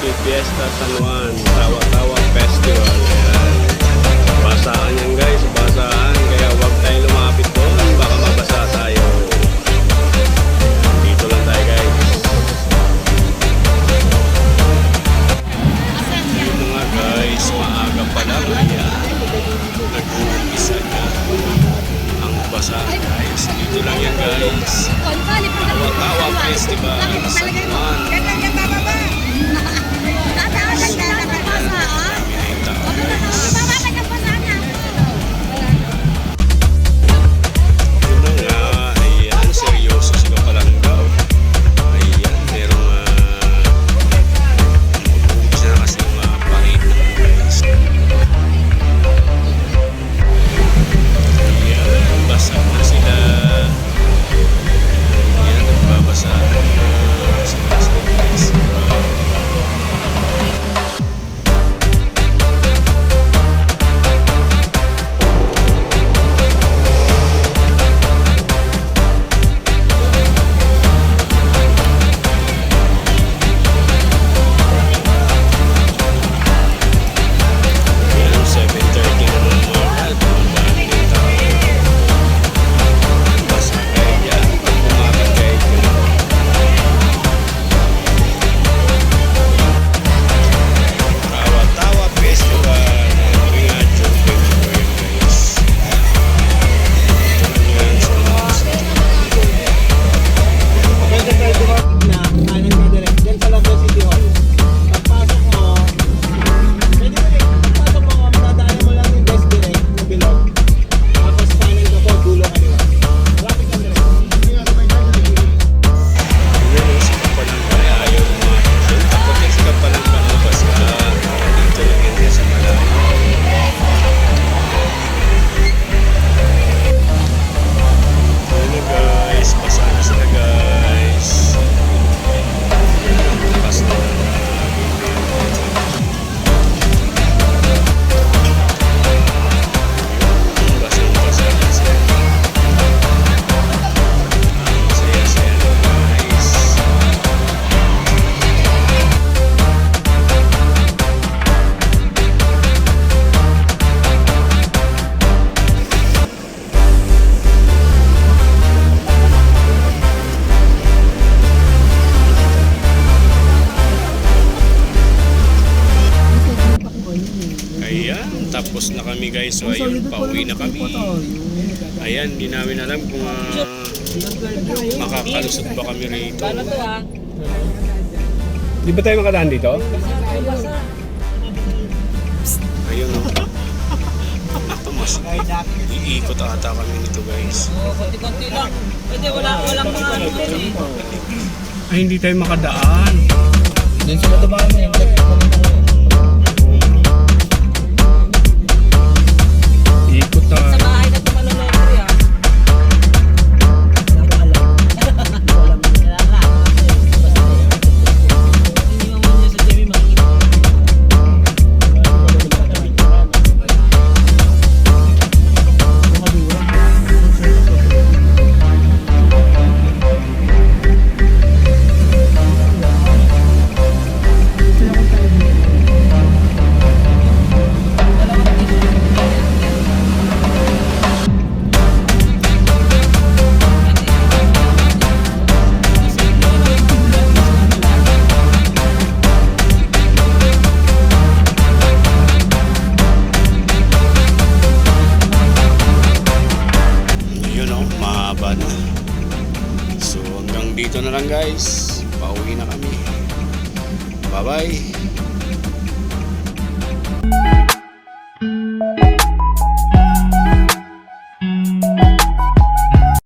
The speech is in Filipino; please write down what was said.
1, Tawa-Tawa Festival. Ayan. Basahan yan guys, basahan. Kaya huwag tayo lumapit doon, baka mabasa tayo. Dito lang tayo guys. Dito nga guys, maaga pa lang. Ayan. Nag-uumpisa na ang basa guys. Dito lang yan guys. Tawa-Tawa Festival sa Juan. Ayan, tapos na kami guys. So ayun, pauwi na kami. Ayan, di namin alam kung ah, makakalusot ba kami rito. Di ba tayo makadaan dito? Ayun oh. Ako mas iikot ata kami nito guys. Konti-konti lang. Pwede, wala, walang mga ano. Ay, hindi tayo makadaan. Diyan sila dumaan dito na lang guys. Pauwi na kami. Bye-bye.